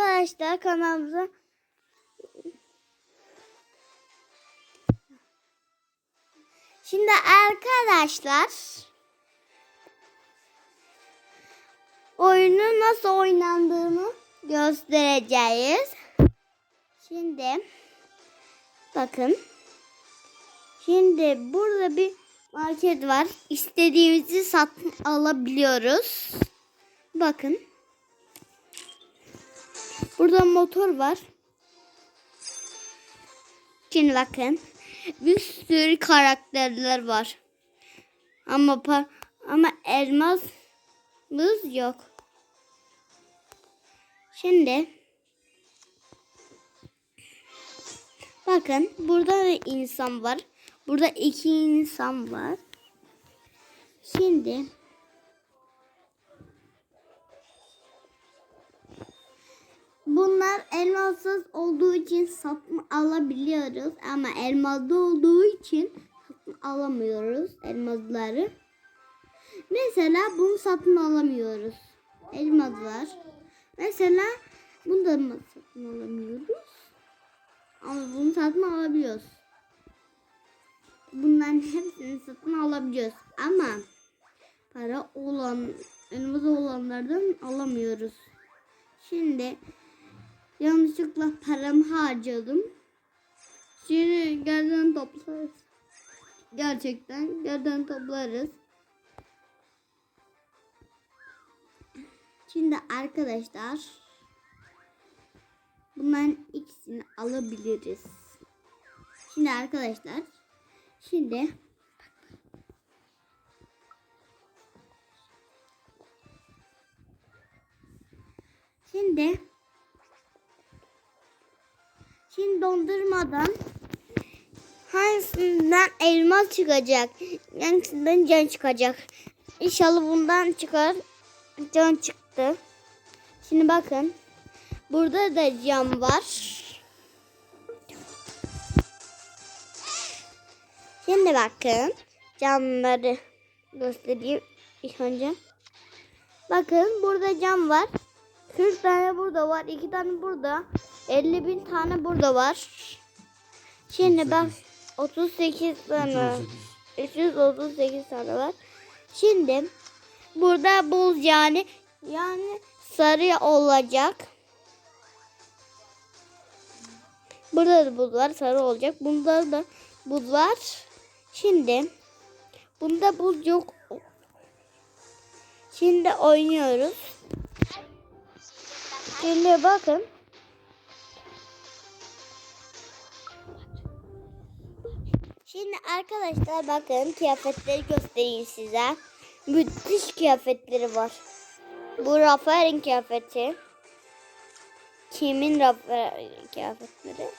arkadaşlar kanalımıza Şimdi arkadaşlar oyunu nasıl oynandığını göstereceğiz. Şimdi bakın. Şimdi burada bir market var. İstediğimizi satın alabiliyoruz. Bakın. Burada motor var. Şimdi bakın. Bir sürü karakterler var. Ama ama elmasımız yok. Şimdi bakın burada da insan var. Burada iki insan var. Şimdi Bunlar elmasız olduğu için satın alabiliyoruz ama elmaslı olduğu için satın alamıyoruz elmasları. Mesela bunu satın alamıyoruz. Elmas. Mesela bunu da satın alamıyoruz? Ama bunu satın alabiliyoruz. Bunların hepsini satın alabiliyoruz. Ama para olan, elmas olanlardan alamıyoruz. Şimdi yanlışlıkla paramı harcadım. Şimdi gerden toplarız. Gerçekten gerden toplarız. Şimdi arkadaşlar bunların ikisini alabiliriz. Şimdi arkadaşlar şimdi Şimdi Şimdi dondurmadan hangisinden elma çıkacak? Hangisinden can çıkacak? İnşallah bundan çıkar. Can çıktı. Şimdi bakın. Burada da cam var. Şimdi bakın. Camları göstereyim ilk önce. Bakın burada cam var. 40 tane burada var. 2 tane burada. 50 bin tane burada var. Şimdi bak 38 tane. 338 tane var. Şimdi burada buz yani yani sarı olacak. Burada da buz var sarı olacak. Bunda da buz var. Şimdi bunda buz yok. Şimdi oynuyoruz. Şimdi bakın. Şimdi arkadaşlar bakın kıyafetleri göstereyim size. Müthiş kıyafetleri var. Bu Rafael'in kıyafeti. Kimin Rafael'in kıyafetleri?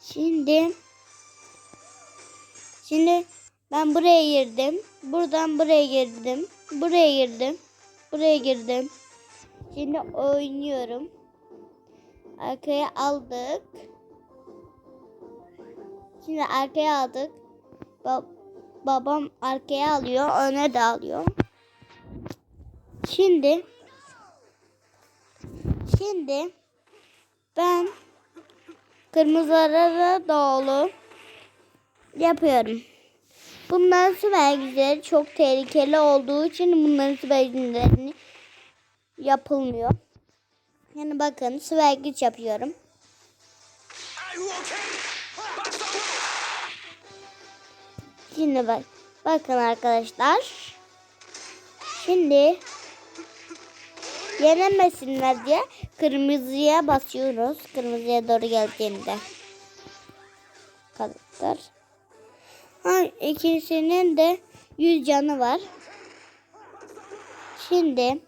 Şimdi Şimdi ben buraya girdim. Buradan buraya girdim. Buraya girdim. Buraya girdim. Şimdi oynuyorum. Arkaya aldık. Şimdi arkaya aldık. Ba- babam arkaya alıyor. Öne de alıyor. Şimdi Şimdi ben kırmızılara doğru yapıyorum. Bunların süper güçleri çok tehlikeli olduğu için bunların süper güçlerini yapılmıyor. Yani bakın süper güç yapıyorum. Şimdi bak. Bakın arkadaşlar. Şimdi yenemesinler diye kırmızıya basıyoruz. Kırmızıya doğru geldiğinde. Kadar. Ha, ikisinin de 100 canı var. Şimdi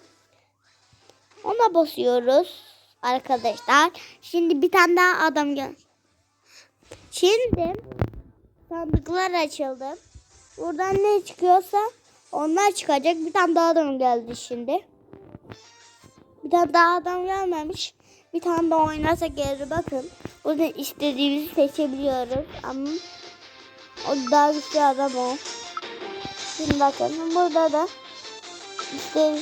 ona basıyoruz arkadaşlar. Şimdi bir tane daha adam gel. Şimdi sandıklar açıldı. Buradan ne çıkıyorsa onlar çıkacak. Bir tane daha adam geldi şimdi. Bir tane daha adam gelmemiş. Bir tane daha oynarsa geri bakın. Buradan istediğimizi seçebiliyoruz. Ama o daha güçlü adam o. Şimdi bakın burada da İşte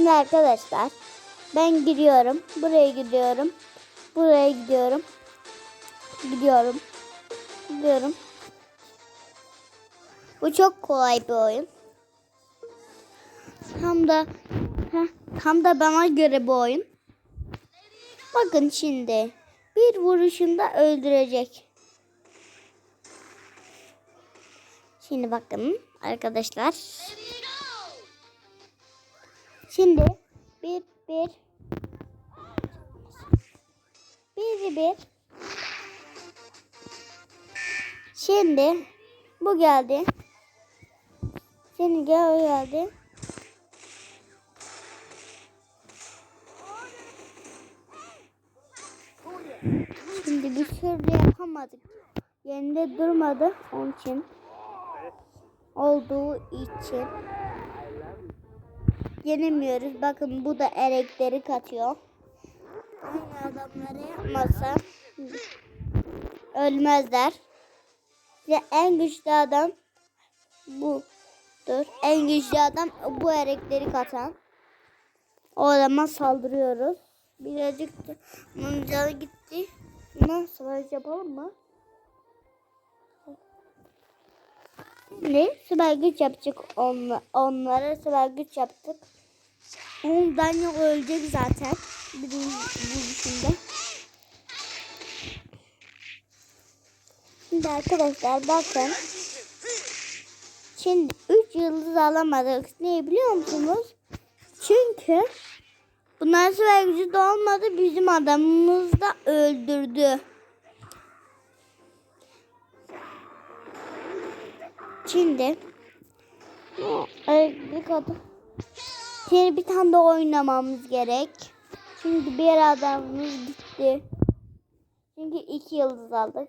Şimdi arkadaşlar ben giriyorum. Buraya gidiyorum. Buraya gidiyorum. Gidiyorum. Gidiyorum. Bu çok kolay bir oyun. Tam da heh, tam da bana göre bu oyun. Bakın şimdi bir vuruşunda öldürecek. Şimdi bakın arkadaşlar. Şimdi bir bir bir bir Şimdi bu geldi. Şimdi gel o geldi. Şimdi bir türlü yapamadık. Yerinde durmadı onun için. Olduğu için. Yenemiyoruz. Bakın bu da elekleri katıyor. Aynı adamları yapmasa ölmezler. Ve en güçlü adam budur. En güçlü adam bu erekleri katan. O adama saldırıyoruz. Birazcık da bunun canı gitti. Savaş yapalım mı? Ne? Süper güç yapacak onla, onlara süper güç yaptık. Ondan yok ölecek zaten. Birinci vuruşunda. Şimdi arkadaşlar bakın. Şimdi 3 yıldız alamadık. Ne biliyor musunuz? Çünkü bunlar süper gücü de olmadı. Bizim adamımız da öldürdü. Şimdi bir kadın. Şimdi bir tane daha oynamamız gerek. Çünkü bir adamımız gitti. Çünkü iki yıldız aldık.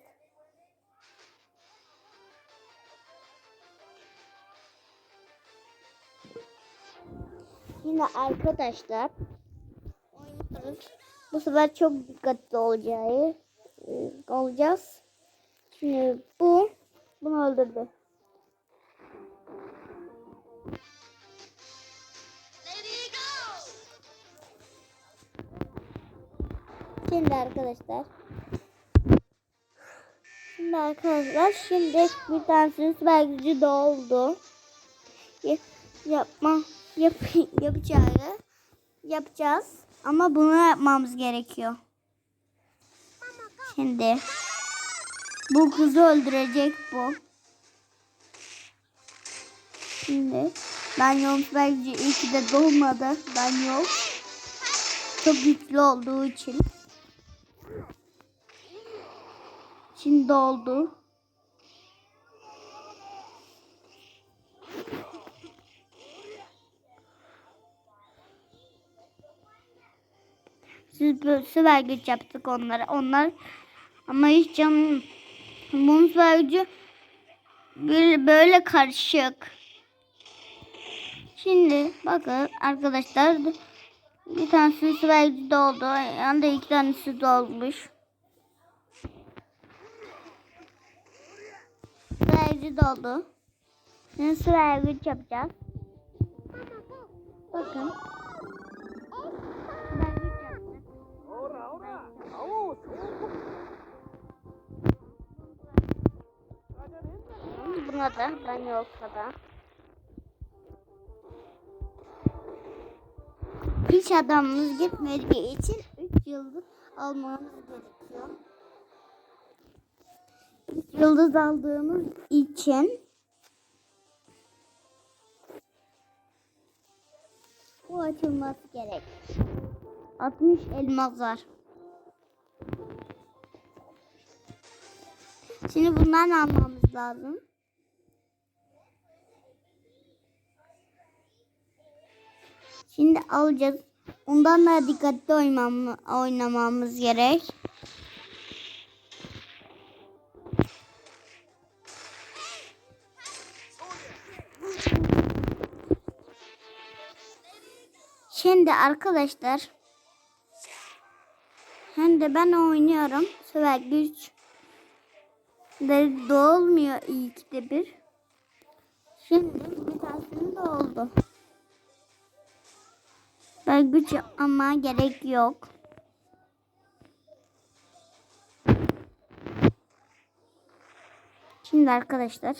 Yine arkadaşlar. Bu sefer çok dikkatli olacağı olacağız. Şimdi bu bunu öldürdü. Arkadaşlar. Şimdi arkadaşlar şimdi bir tanesinin süper gücü doldu. Yapma yap, yapacağı yapacağız. Ama bunu yapmamız gerekiyor. Şimdi bu kızı öldürecek bu. Şimdi ben yok belki iyi ki de doğmadı. Ben yok. Çok güçlü olduğu için. Şimdi oldu. Siz böyle süper güç yaptık onlara. Onlar ama hiç canım bunun süper gücü böyle, böyle karışık. Şimdi bakın arkadaşlar bir tanesi süper doldu. Yanında iki tanesi dolmuş. Süper doldu. Şimdi süper güç yapacağız. Bakın. Buna da ben yoksa da. Hiç adamımız gitmediği için 3 yıldız almamız gerekiyor. 3 yıldız aldığımız için bu açılması gerek. 60 elmas var. Şimdi bundan almamız lazım. Şimdi alacağız. Ondan da dikkatli oynamamız, gerek. Şimdi arkadaşlar Hem de ben oynuyorum. Süper güç dolmuyor ilk de bir. Şimdi bir tanesinin de oldu. Süper güç ama gerek yok. Şimdi arkadaşlar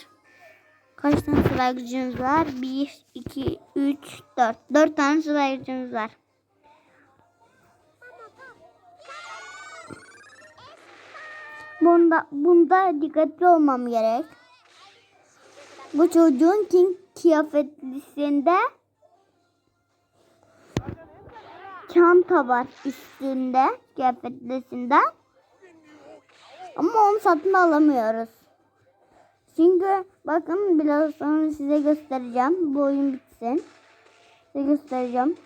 kaç tane süper gücümüz var? 1, 2, 3, 4. 4 tane süper gücümüz var. Bunda, bunda dikkatli olmam gerek. Bu çocuğun king kıyafetlisinde çanta var üstünde kıyafetlisinde. Ama onu satın alamıyoruz. Çünkü bakın biraz sonra size göstereceğim. Bu oyun bitsin. Size göstereceğim.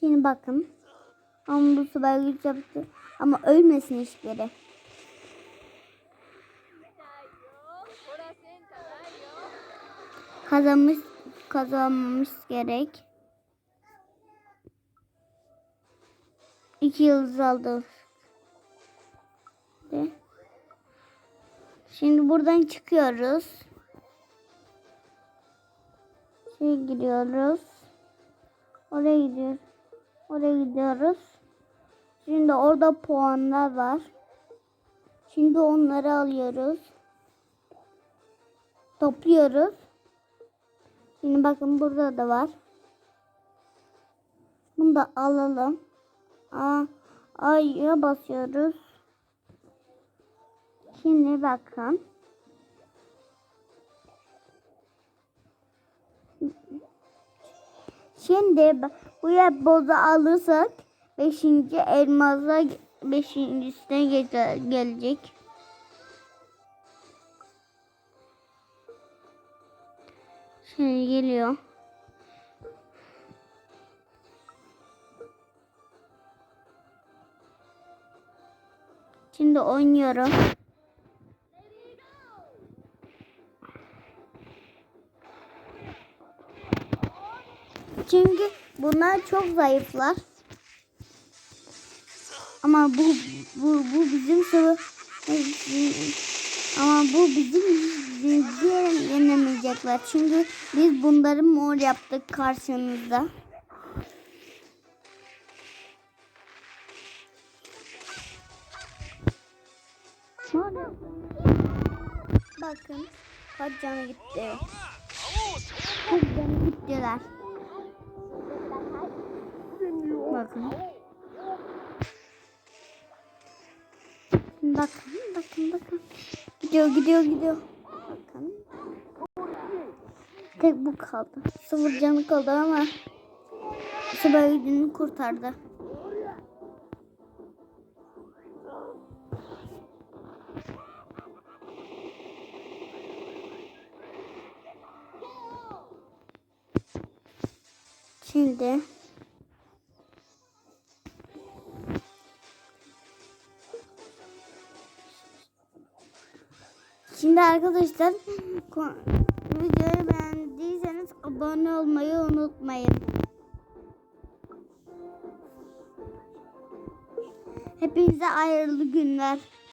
Şimdi bakın. Ama bu süper güç yaptı. Ama ölmesin hiçbiri. Kazanmış, kazanmamız gerek. İki yıldız aldı. Ve Şimdi buradan çıkıyoruz. Şey gidiyoruz. Oraya gidiyoruz. Oraya gidiyoruz. Şimdi orada puanlar var. Şimdi onları alıyoruz. Topluyoruz. Şimdi bakın burada da var. Bunu da alalım. A, A'ya basıyoruz. Şimdi bakın. Şimdi bu bozu alırsak 5. elmasa 5.sine gelecek. Şimdi geliyor. Şimdi oynuyorum. Çünkü bunlar çok zayıflar. Ama bu bu bu bizim sıvı ama bu bizim bizi yenemeyecekler. Çünkü biz bunları mor yaptık karşınızda. Bakın canı gitti. Canı gittiler. Bakın. Bakın, bakın, bakın. Gidiyor, gidiyor, gidiyor. Bakın. Tek bu kaldı. Sıfır canı kaldı ama Sıfır gücünü kurtardı. Şimdi Şimdi arkadaşlar videoyu beğendiyseniz abone olmayı unutmayın. Hepinize hayırlı günler.